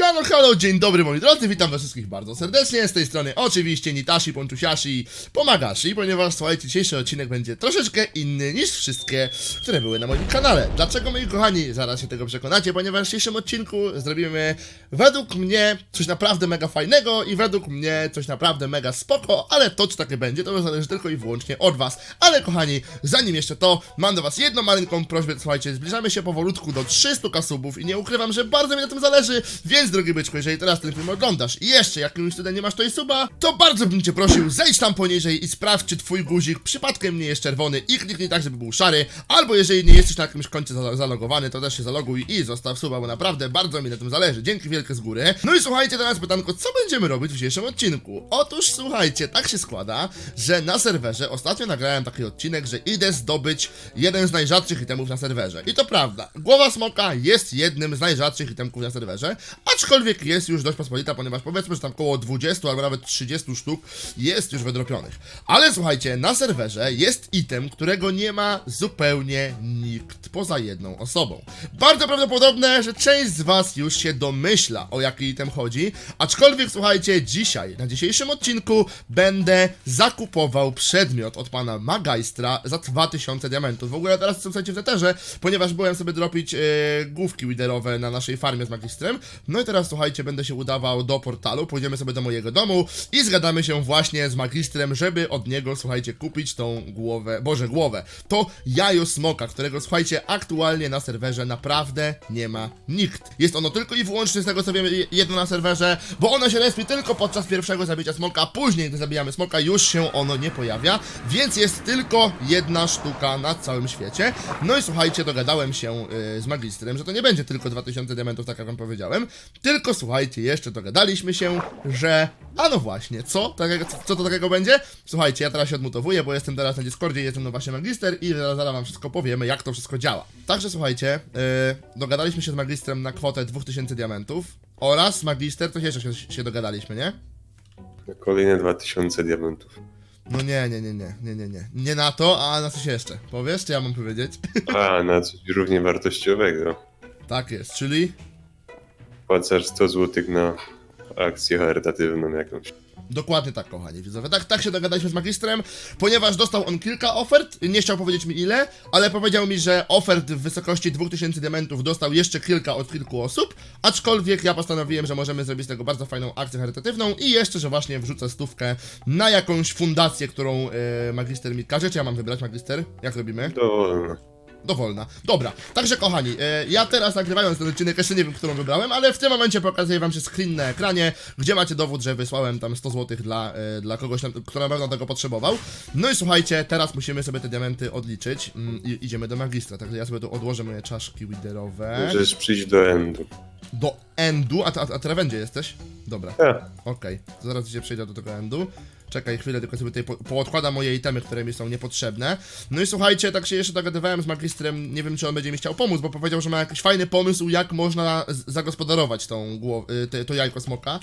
Halo, halo, dzień dobry moi drodzy, witam was wszystkich bardzo serdecznie, z tej strony oczywiście Nitashi, Ponczusiashi, Pomagashi, ponieważ słuchajcie, dzisiejszy odcinek będzie troszeczkę inny niż wszystkie, które były na moim kanale. Dlaczego moi kochani? Zaraz się tego przekonacie, ponieważ w dzisiejszym odcinku zrobimy według mnie coś naprawdę mega fajnego i według mnie coś naprawdę mega spoko, ale to czy takie będzie, to zależy tylko i wyłącznie od was. Ale kochani, zanim jeszcze to, mam do was jedną maleńką prośbę, słuchajcie, zbliżamy się powolutku do 300 kasubów i nie ukrywam, że bardzo mi na tym zależy, więc drogi byczku, jeżeli teraz ten film oglądasz i jeszcze jakimś cudem nie masz tutaj suba, to bardzo bym cię prosił, zejdź tam poniżej i sprawdź, czy twój guzik przypadkiem nie jest czerwony i kliknij tak, żeby był szary, albo jeżeli nie jesteś na jakimś koncie za- zalogowany, to też się zaloguj i zostaw suba, bo naprawdę bardzo mi na tym zależy. Dzięki wielkie z góry. No i słuchajcie teraz pytanko, co będziemy robić w dzisiejszym odcinku? Otóż słuchajcie, tak się składa, że na serwerze ostatnio nagrałem taki odcinek, że idę zdobyć jeden z najrzadszych itemów na serwerze. I to prawda, głowa smoka jest jednym z najrzadszych itemków na serwerze, aczkolwiek jest już dość pospolita, ponieważ powiedzmy, że tam około 20 albo nawet 30 sztuk jest już wydropionych. Ale słuchajcie, na serwerze jest item, którego nie ma zupełnie nikt poza jedną osobą. Bardzo prawdopodobne, że część z was już się domyśla, o jaki item chodzi, aczkolwiek słuchajcie, dzisiaj, na dzisiejszym odcinku będę zakupował przedmiot od pana Magaistra za 2000 diamentów. W ogóle teraz jestem słuchajcie w Zeterze, ponieważ byłem sobie dropić e, główki widerowe na naszej farmie z Magistrem. No i teraz słuchajcie, będę się udawał do portalu, pójdziemy sobie do mojego domu i zgadamy się właśnie z Magistrem, żeby od niego, słuchajcie, kupić tą głowę, boże głowę, to jajo smoka, którego słuchajcie, aktualnie na serwerze naprawdę nie ma nikt. Jest ono tylko i wyłącznie z tego co wiemy jedno na serwerze, bo ono się respi tylko podczas pierwszego zabicia smoka, później gdy zabijamy smoka już się ono nie pojawia, więc jest tylko jedna sztuka na całym świecie. No i słuchajcie, dogadałem się yy, z magistrem, że to nie będzie tylko 2000 diamentów, tak jak wam powiedziałem, tylko słuchajcie, jeszcze dogadaliśmy się, że a no właśnie, co? Takiego, co, to takiego będzie? Słuchajcie, ja teraz się odmutowuję, bo jestem teraz na Discordzie, jestem no właśnie magister i zaraz zaraz wam wszystko powiemy, jak to wszystko działa. Także słuchajcie, yy, dogadaliśmy się z magistrem na kwotę 2000 diamentów oraz magister, to jeszcze się, się dogadaliśmy, nie? Kolejne 2000 diamentów. No nie, nie, nie, nie, nie, nie, nie. Nie na to, a na coś jeszcze. Powiesz, czy ja mam powiedzieć? A, na coś równie wartościowego. tak jest, czyli Płacasz 100 zł na akcję charytatywną jakąś. Dokładnie tak, kochani widzowie. Tak, tak się dogadaliśmy z magistrem, ponieważ dostał on kilka ofert, nie chciał powiedzieć mi ile, ale powiedział mi, że ofert w wysokości 2000 diamentów dostał jeszcze kilka od kilku osób, aczkolwiek ja postanowiłem, że możemy zrobić z tego bardzo fajną akcję charytatywną i jeszcze, że właśnie wrzucę stówkę na jakąś fundację, którą e, magister mi każe. Czy ja mam wybrać magister? Jak robimy? Dowolno. Dowolna. Dobra, także kochani, e, ja teraz nagrywając ten odcinek jeszcze nie wiem, którą wybrałem, ale w tym momencie pokazuję wam się screen na ekranie, gdzie macie dowód, że wysłałem tam 100 zł dla, e, dla kogoś, kto na pewno tego potrzebował. No i słuchajcie, teraz musimy sobie te diamenty odliczyć mm, i idziemy do magistra, także ja sobie tu odłożę moje czaszki widerowe. Możesz przyjść do endu. Do endu, a, a, a teraz gdzie jesteś? Dobra. A, Okej, zaraz się przejdę do tego endu. Czekaj chwilę, tylko sobie tutaj po, poodkładam moje itemy, które mi są niepotrzebne. No i słuchajcie, tak się jeszcze dogadywałem z magistrem, nie wiem czy on będzie mi chciał pomóc, bo powiedział, że ma jakiś fajny pomysł, jak można zagospodarować tą głow- y, to jajko smoka.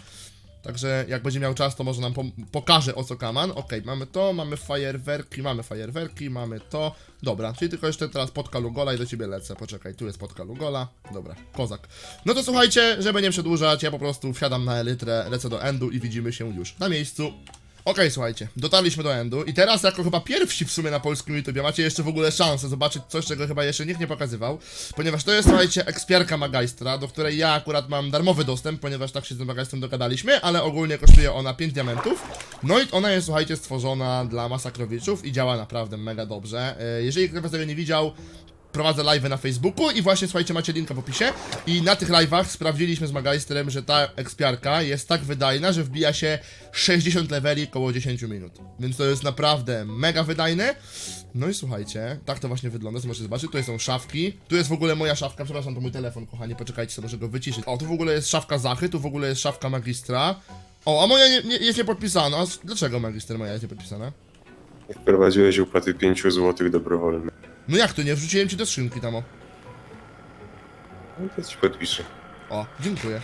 Także jak będzie miał czas, to może nam pokaże o co kaman. Okej, mamy to, mamy fajerwerki, mamy fajerwerki, mamy to. Dobra, czyli tylko jeszcze teraz podka Lugola i do ciebie lecę. Poczekaj, tu jest podka Lugola. Dobra, kozak. No to słuchajcie, żeby nie przedłużać, ja po prostu wsiadam na elytrę, lecę do endu i widzimy się już na miejscu. Okej, słuchajcie, dotarliśmy do endu i teraz jako chyba pierwsi w sumie na polskim YouTube macie jeszcze w ogóle szansę zobaczyć coś, czego chyba jeszcze nikt nie pokazywał, ponieważ to jest, słuchajcie, ekspiarka Magaistra, do której ja akurat mam darmowy dostęp, ponieważ tak się z tym Magaistrem dogadaliśmy, ale ogólnie kosztuje ona 5 diamentów, no i ona jest, słuchajcie, stworzona dla masakrowiczów i działa naprawdę mega dobrze. E, Jeżeli ktoś tego nie widział, prowadzę live'y na Facebooku i właśnie słuchajcie, macie linka w opisie. I na tych live'ach sprawdziliśmy z Magaistrem, że ta ekspiarka jest tak wydajna, że wbija się 60 leveli około 10 minut. Więc to jest naprawdę mega wydajne. No i słuchajcie, tak to właśnie wygląda, co możecie zobaczyć. Tutaj są szafki. Tu jest w ogóle moja szafka, przepraszam, to mój telefon, kochani, poczekajcie, sobie może go wyciszyć. O, tu w ogóle jest szafka Zachy, tu w ogóle jest szafka Magistra. O, a moja nie, nie, jest niepodpisana. A Dlaczego Magister moja jest niepodpisana? wprowadziłeś opłaty 5 zł dobrowolne. No jak to nie? Wrzuciłem ci do skrzynki tam, o. No to ci podpiszę. O, dziękuję.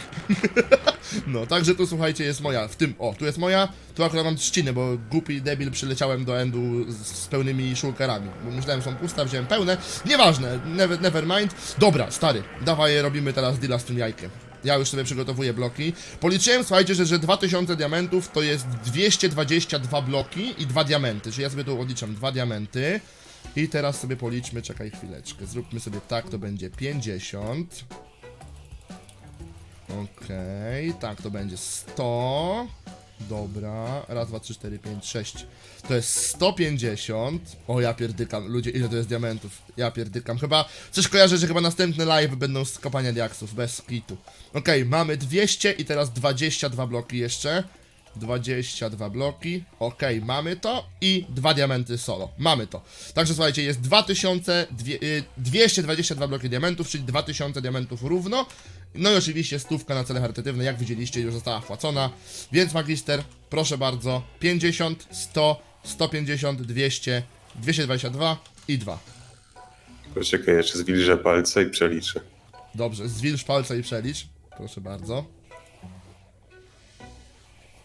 no, także tu słuchajcie, jest moja. W tym, o, tu jest moja. Tu akurat mam trzciny, bo głupi debil przyleciałem do endu z, z pełnymi szulkerami. Bo myślałem, że są puste, wziąłem pełne. Nieważne, never, never mind. Dobra, stary, dawaj robimy teraz deala z tym jajkiem. Ja już sobie przygotowuję bloki. Policzyłem, słuchajcie, że, że 2000 diamentów to jest 222 bloki i 2 diamenty. Czyli ja sobie tu odliczam 2 diamenty. I teraz sobie policzmy, czekaj chwileczkę. Zróbmy sobie tak, to będzie 50. Okej, tak, to będzie 100. Dobra, raz, dwa, trzy, cztery, pięć, sześć. To jest 150. O, ja pierdykam. Ludzie, ile to jest diamentów? Ja pierdykam. Chyba, coś kojarzę, że chyba następne live będą z kopania diaksów, bez kitu. Okej, mamy 200 i teraz 22 bloki jeszcze. 22 bloki. Okej, mamy to i dwa diamenty solo. Mamy to. Także słuchajcie, jest 2000, dwie- y, 222 bloki diamentów, czyli 2000 diamentów równo. No i oczywiście stówka na cele charytatywne, jak widzieliście, już została wpłacona. Więc magister, proszę bardzo, 50, 100, 150, 200, 222 i 2. Poczekaj, jeszcze zwilżę palce i przeliczę. Dobrze, zwilż palca i przelicz. Proszę bardzo.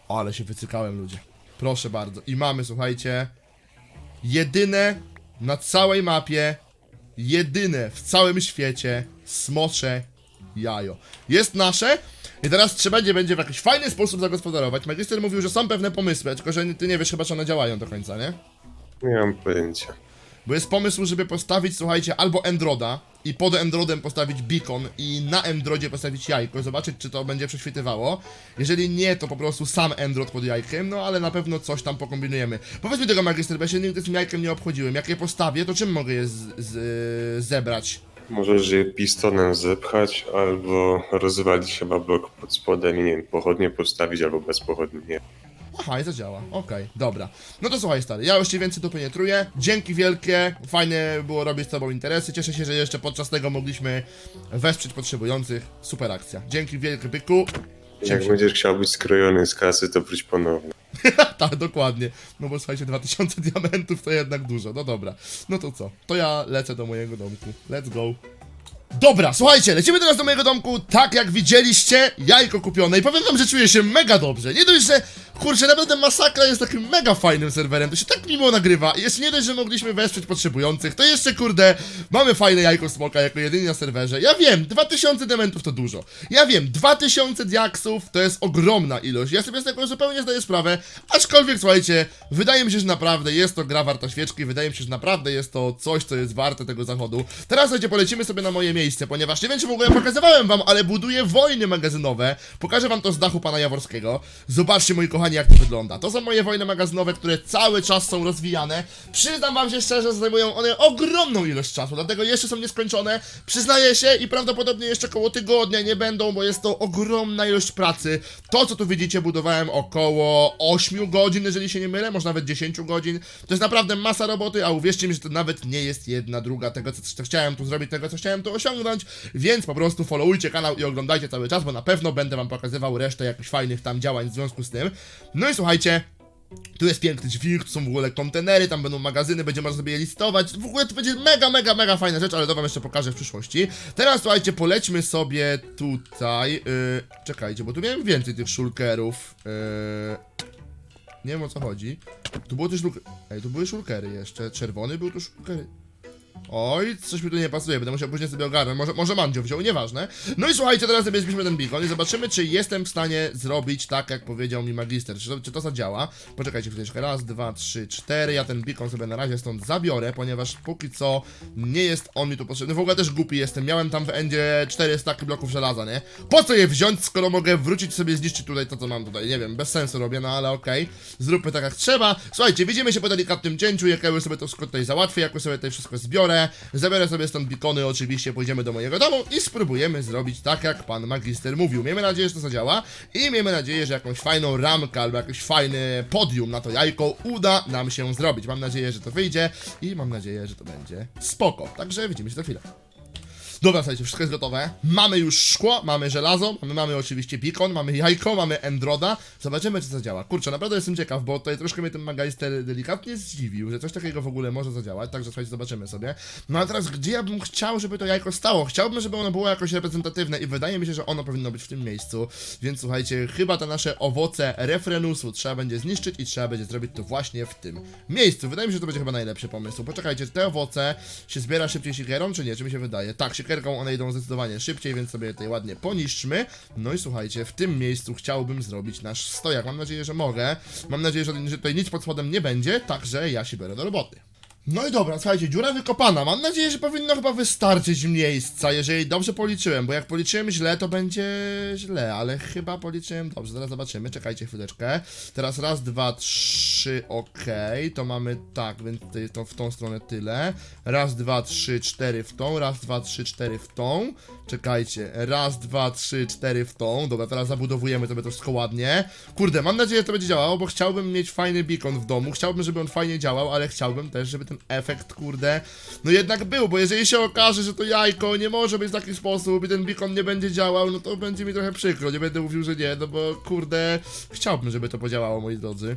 Ale się wycykałem, ludzie. Proszę bardzo. I mamy, słuchajcie, jedyne na całej mapie, jedyne w całym świecie smocze jajo. Jest nasze i teraz trzeba będzie, będzie w jakiś fajny sposób zagospodarować. Magister mówił, że są pewne pomysły, tylko że ty nie wiesz chyba, czy one działają do końca, nie? Nie mam pojęcia. Bo jest pomysł, żeby postawić, słuchajcie, albo Endroda i pod Endrodem postawić beacon i na Endrodzie postawić jajko, zobaczyć, czy to będzie prześwitywało. Jeżeli nie, to po prostu sam Endrod pod jajkiem, no ale na pewno coś tam pokombinujemy. Powiedz mi tego, Magister, bo ja się nigdy z tym jajkiem nie obchodziłem. Jak je postawię, to czym mogę je z, zebrać? Możesz je pistonem zepchać, albo rozwalić chyba blok pod spodem i nie wiem, pochodnie postawić, albo bez pochodni. Nie. Aha, i zadziała. Okej, dobra. No to słuchaj, stary, ja już ci więcej tu penetruję. Dzięki wielkie, fajnie było robić z tobą interesy. Cieszę się, że jeszcze podczas tego mogliśmy wesprzeć potrzebujących. Super akcja. Dzięki wielkie, byku. Jak będziesz chciał być skrojony z kasy, to wróć ponownie. tak, dokładnie. No bo słuchajcie, 2000 diamentów to jednak dużo. No dobra. No to co? To ja lecę do mojego domku. Let's go. Dobra, słuchajcie, lecimy teraz do mojego domku, tak jak widzieliście, jajko kupione i powiem wam, że czuję się mega dobrze. Nie dość, że, kurczę, naprawdę Masakra jest takim mega fajnym serwerem, to się tak miło nagrywa i jeszcze nie dość, że mogliśmy wesprzeć potrzebujących, to jeszcze, kurde, mamy fajne jajko smoka jako jedyny na serwerze. Ja wiem, 2000 dementów to dużo. Ja wiem, 2000 diaksów to jest ogromna ilość, ja sobie z tego zupełnie zdaję sprawę, aczkolwiek, słuchajcie, wydaje mi się, że naprawdę jest to gra warta świeczki, wydaje mi się, że naprawdę jest to coś, co jest warte tego zachodu. Teraz, słuchajcie, polecimy sobie na moje miejsce, ponieważ nie wiem, czy w ogóle pokazywałem wam, ale buduję wojny magazynowe. Pokażę wam to z dachu pana Jaworskiego. Zobaczcie, moi kochani, jak to wygląda. To są moje wojny magazynowe, które cały czas są rozwijane. Przyznam wam się szczerze, zajmują one ogromną ilość czasu, dlatego jeszcze są nieskończone. Przyznaję się i prawdopodobnie jeszcze około tygodnia nie będą, bo jest to ogromna ilość pracy. To, co tu widzicie, budowałem około 8 godzin, jeżeli się nie mylę, może nawet 10 godzin. To jest naprawdę masa roboty, a uwierzcie mi, że to nawet nie jest jedna druga tego, co, co chciałem tu zrobić, tego, co chciałem tu osiągnąć, więc po prostu followujcie kanał i oglądajcie cały czas, bo na pewno będę wam pokazywał resztę jakichś fajnych tam działań w związku z tym. No i słuchajcie, tu jest piękny dźwig, tu są w ogóle kontenery, tam będą magazyny, będzie można sobie je listować. W ogóle to będzie mega, mega, mega fajna rzecz, ale to wam jeszcze pokażę w przyszłości. Teraz słuchajcie, polećmy sobie tutaj. Yy, czekajcie, bo tu miałem więcej tych szulkerów. Yy, nie wiem o co chodzi. Tu było też. Ej, tu były szulkery jeszcze. Czerwony był tu szulkery. Oj, coś mi tu nie pasuje, będę musiał później sobie ogarnąć. Może, może Mandzio wziął, nieważne. No i słuchajcie, teraz sobie zbierzmy ten beacon i zobaczymy, czy jestem w stanie zrobić tak, jak powiedział mi magister. Czy to, czy to zadziała? Poczekajcie chwileczkę. Raz, dwa, trzy, cztery. Ja ten beacon sobie na razie stąd zabiorę, ponieważ póki co nie jest on mi tu potrzebny. W ogóle też głupi jestem. Miałem tam w endzie 4 staki bloków żelaza, nie? Po co je wziąć, skoro mogę wrócić sobie zniszczyć tutaj to, co mam tutaj? Nie wiem, bez sensu robię, no ale okej. Zróbmy tak, jak trzeba. Słuchajcie, widzimy się po delikatnym cięciu, jak ja sobie to wszystko tutaj załatwię, jak sobie tutaj wszystko zbiorę. Zabiorę sobie stąd bikony, oczywiście pójdziemy do mojego domu i spróbujemy zrobić tak, jak pan magister mówił. Miejmy nadzieję, że to zadziała i miejmy nadzieję, że jakąś fajną ramkę albo jakiś fajny podium na to jajko uda nam się zrobić. Mam nadzieję, że to wyjdzie i mam nadzieję, że to będzie spoko. Także widzimy się za chwilę. Dobra, słuchajcie, wszystko jest gotowe. Mamy już szkło, mamy żelazo, mamy, mamy oczywiście beacon, mamy jajko, mamy endroda. Zobaczymy, czy zadziała. Kurczę, naprawdę jestem ciekaw, bo tutaj troszkę mnie ten magaister delikatnie zdziwił, że coś takiego w ogóle może zadziałać, także słuchajcie, zobaczymy sobie. No a teraz, gdzie ja bym chciał, żeby to jajko stało? Chciałbym, żeby ono było jakoś reprezentatywne i wydaje mi się, że ono powinno być w tym miejscu. Więc słuchajcie, chyba te nasze owoce refrenusu trzeba będzie zniszczyć i trzeba będzie zrobić to właśnie w tym miejscu. Wydaje mi się, że to będzie chyba najlepszy pomysł. Poczekajcie, te owoce się zbiera szybciej siekierą, czy nie? Czy mi się wydaje? Tak, siekierą siekierką, one idą zdecydowanie szybciej, więc sobie tutaj ładnie poniszczmy. No i słuchajcie, w tym miejscu chciałbym zrobić nasz stojak. Mam nadzieję, że mogę. Mam nadzieję, że, tutaj nic pod spodem nie będzie, także ja się biorę do roboty. No i dobra, słuchajcie, dziura wykopana. Mam nadzieję, że powinno chyba wystarczyć miejsca, jeżeli dobrze policzyłem, bo jak policzyłem źle, to będzie źle, ale chyba policzyłem dobrze. Zaraz zobaczymy, czekajcie chwileczkę. Teraz raz, dwa, trzy, okej, to mamy tak, więc to w tą stronę tyle. Raz, dwa, trzy, cztery w tą, raz, dwa, trzy, cztery w tą. Czekajcie, raz, dwa, trzy, cztery w tą. Dobra, teraz zabudowujemy sobie to wszystko ładnie. Kurde, mam nadzieję, że to będzie działało, bo chciałbym mieć fajny beacon w domu, chciałbym, żeby on fajnie działał, ale chciałbym też, żeby ten efekt, kurde, no jednak był, bo jeżeli się okaże, że to jajko nie może być w taki sposób i ten beacon nie będzie działał, no to będzie mi trochę przykro, nie będę mówił, że nie, no bo kurde, chciałbym, żeby to podziałało, moi drodzy.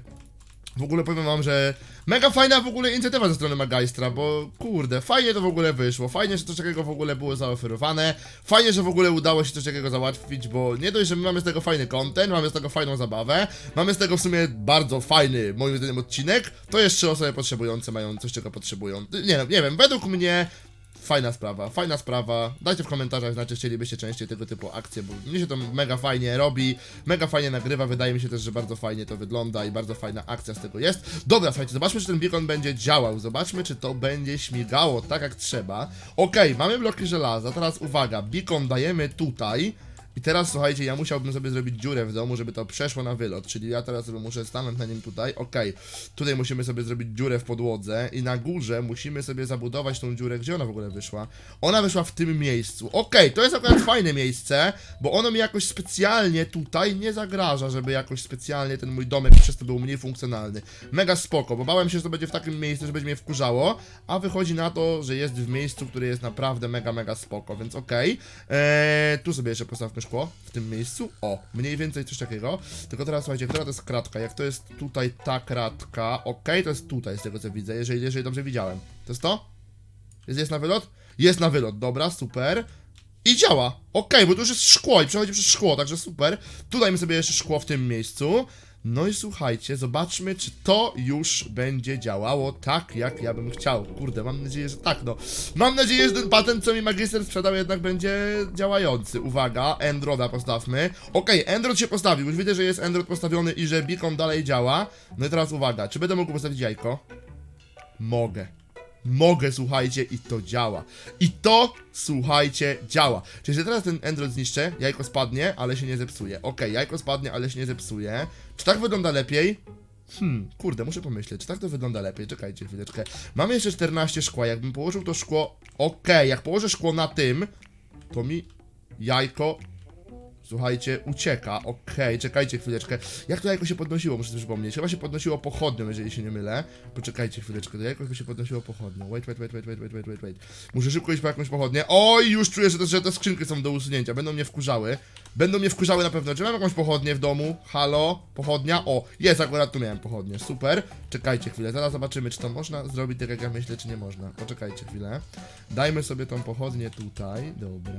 W ogóle powiem wam, że mega fajna w ogóle inicjatywa ze strony Magaistra, bo kurde, fajnie to w ogóle wyszło, fajnie, że coś takiego w ogóle było zaoferowane, fajnie, że w ogóle udało się coś takiego załatwić, bo nie dość, że my mamy z tego fajny content, mamy z tego fajną zabawę, mamy z tego w sumie bardzo fajny, moim zdaniem, odcinek, to jeszcze osoby potrzebujące mają coś, czego potrzebują. Nie, nie wiem, według mnie Fajna sprawa, fajna sprawa. Dajcie w komentarzach znać, czy chcielibyście częściej tego typu akcje, bo mnie się to mega fajnie robi, mega fajnie nagrywa. Wydaje mi się też, że bardzo fajnie to wygląda i bardzo fajna akcja z tego jest. Dobra, słuchajcie, zobaczmy, czy ten beacon będzie działał. Zobaczmy, czy to będzie śmigało tak jak trzeba. Okej, mamy bloki żelaza. Teraz uwaga, beacon dajemy tutaj. I teraz słuchajcie, ja musiałbym sobie zrobić dziurę w domu, żeby to przeszło na wylot, czyli ja teraz muszę stanąć na nim tutaj, okej, tutaj musimy sobie zrobić dziurę w podłodze i na górze musimy sobie zabudować tą dziurę, gdzie ona w ogóle wyszła? Ona wyszła w tym miejscu, okej, to jest akurat fajne miejsce, bo ono mi jakoś specjalnie tutaj nie zagraża, żeby jakoś specjalnie ten mój domek przez to był mniej funkcjonalny. Mega spoko, bo bałem się, że to będzie w takim miejscu, że będzie mnie wkurzało, a wychodzi na to, że jest w miejscu, które jest naprawdę mega, mega spoko, więc okej. Eee, tu sobie jeszcze postawmy szkło, w tym miejscu. O, mniej więcej coś takiego. Tylko teraz słuchajcie, która to jest kratka? Jak to jest tutaj ta kratka, okej, to jest tutaj z tego co widzę, jeżeli, jeżeli dobrze widziałem. To jest to? Jest, jest na wylot? Jest na wylot, dobra, super. I działa. Okej, bo tu już jest szkło i przechodzi przez szkło, także super. Tu dajmy sobie jeszcze szkło w tym miejscu. No i słuchajcie, zobaczmy, czy to już będzie działało tak, jak ja bym chciał. Kurde, mam nadzieję, że tak, no. Mam nadzieję, że ten patent, co mi magister sprzedał, jednak będzie działający. Uwaga, Androda postawmy. Okej, Android się postawił. Już widzę, że jest Android postawiony i że beacon dalej działa. No i teraz uwaga, czy będę mógł postawić jajko? Mogę. Mogę, słuchajcie, i to działa. I to, słuchajcie, działa. Czyli, że teraz ten Android zniszczę, jajko spadnie, ale się nie zepsuje. Okej, jajko spadnie, ale się nie zepsuje. Czy tak wygląda lepiej? Hmm, kurde, muszę pomyśleć, czy tak to wygląda lepiej? Czekajcie chwileczkę. Mamy jeszcze 14 szkła, jakbym położył to szkło... Okej, jak położę szkło na tym, to mi jajko Słuchajcie, ucieka. Okej, okay, czekajcie chwileczkę. Jak to jajko się podnosiło, muszę przypomnieć. Chyba się podnosiło pochodnią, jeżeli się nie mylę. Poczekajcie chwileczkę, to jajko się podnosiło pochodnią. Wait, wait, wait, wait, wait, wait, wait, wait. Muszę szybko iść po jakąś pochodnię. Oj, już czuję, że te, że te skrzynki są do usunięcia. Będą mnie wkurzały. Będą mnie wkurzały na pewno. Czy mam jakąś pochodnię w domu? Halo? Pochodnia? O, jest, akurat tu miałem pochodnię. Super. Czekajcie chwilę, zaraz zobaczymy, czy to można zrobić tak, jak ja myślę, czy nie można. Poczekajcie chwilę. Dajmy sobie tą pochodnię tutaj. Dobra.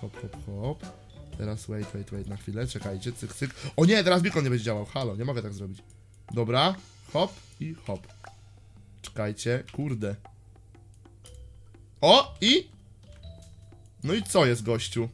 Hop, hop, hop. Teraz wait, wait, wait na chwilę, czekajcie, cyk, cyk. O nie, teraz beacon nie będzie działał, halo, nie mogę tak zrobić. Dobra, hop i hop. Czekajcie, kurde. O, i... No i co jest, gościu?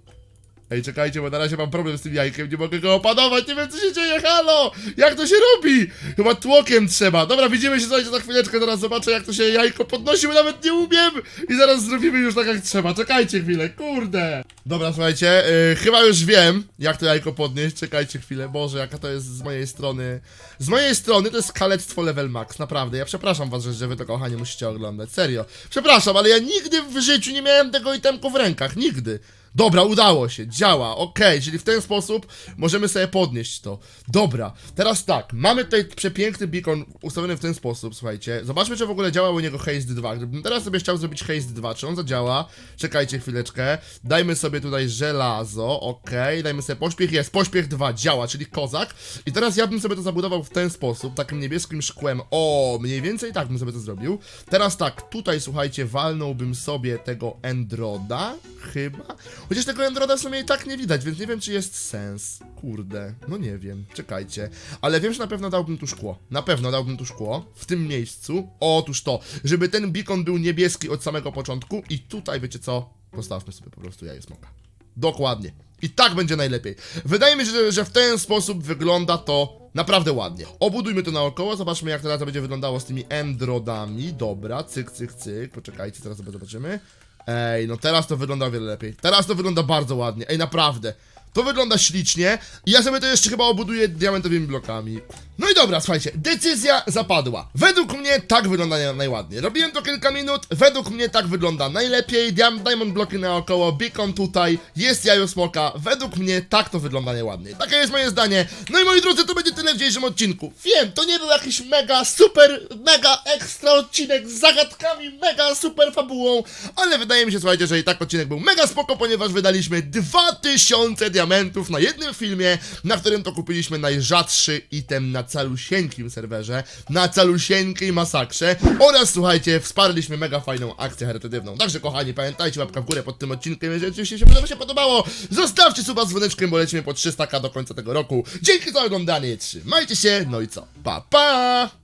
Ej, czekajcie, bo na razie mam problem z tym jajkiem, nie mogę go opanować, nie wiem co się dzieje, halo! Jak to się robi? Chyba tłokiem trzeba. Dobra, widzimy się, słuchajcie, za chwileczkę, zaraz zobaczę jak to się jajko podnosi, bo nawet nie umiem! I zaraz zrobimy już tak jak trzeba, czekajcie chwilę, kurde! Dobra, słuchajcie, yy, chyba już wiem, jak to jajko podnieść, czekajcie chwilę, Boże, jaka to jest z mojej strony... Z mojej strony to jest kalectwo level max, naprawdę, ja przepraszam was, że, wy to kochanie musicie oglądać, serio. Przepraszam, ale ja nigdy w życiu nie miałem tego itemku w rękach, nigdy. Dobra, udało się, działa, okej, czyli w ten sposób możemy sobie podnieść to. Dobra, teraz tak, mamy tutaj przepiękny beacon ustawiony w ten sposób, słuchajcie. Zobaczmy, czy w ogóle działa u niego Haste 2. Gdybym teraz sobie chciał zrobić Haste 2, czy on zadziała? Czekajcie chwileczkę. Dajmy sobie tutaj żelazo, okej, dajmy sobie pośpiech, jest, pośpiech 2, działa, czyli kozak. I teraz ja bym sobie to zabudował w ten sposób, takim niebieskim szkłem. O, mniej więcej tak bym sobie to zrobił. Teraz tak, tutaj słuchajcie, walnąłbym sobie tego Endroda, chyba. Chociaż tego Androida w sumie i tak nie widać, więc nie wiem, czy jest sens. Kurde, no nie wiem, czekajcie. Ale wiem, że na pewno dałbym tu szkło. Na pewno dałbym tu szkło, w tym miejscu. Otóż to, żeby ten beacon był niebieski od samego początku i tutaj, wiecie co, postawmy sobie po prostu jaje smoka. Dokładnie. I tak będzie najlepiej. Wydaje mi się, że, że w ten sposób wygląda to naprawdę ładnie. Obudujmy to naokoło, zobaczmy jak teraz będzie wyglądało z tymi endrodami. Dobra, cyk, cyk, cyk. Poczekajcie, sobie zobaczymy. Ej, no teraz to wygląda o wiele lepiej. Teraz to wygląda bardzo ładnie. Ej, naprawdę. To wygląda ślicznie i ja sobie to jeszcze chyba obuduję diamentowymi blokami. No i dobra, słuchajcie, decyzja zapadła. Według mnie tak wygląda naj- najładniej. Robiłem to kilka minut, według mnie tak wygląda najlepiej. Diam diamond bloki naokoło, beacon tutaj, jest jajo smoka. Według mnie tak to wygląda najładniej. Takie jest moje zdanie. No i moi drodzy, to będzie tyle w dzisiejszym odcinku. Wiem, to nie był jakiś mega, super, mega ekstra odcinek z zagadkami, mega super fabułą, ale wydaje mi się, słuchajcie, że i tak odcinek był mega spoko, ponieważ wydaliśmy 2000 diamentów na jednym filmie, na którym to kupiliśmy najrzadszy item na calusieńkim serwerze, na calusieńkiej masakrze oraz, słuchajcie, wsparliśmy mega fajną akcję charytatywną. Także, kochani, pamiętajcie, łapka w górę pod tym odcinkiem, jeżeli oczywiście się się podobało, zostawcie suba z dzwoneczkiem, bo lecimy po 300k do końca tego roku. Dzięki za oglądanie, trzymajcie się, no i co, pa pa!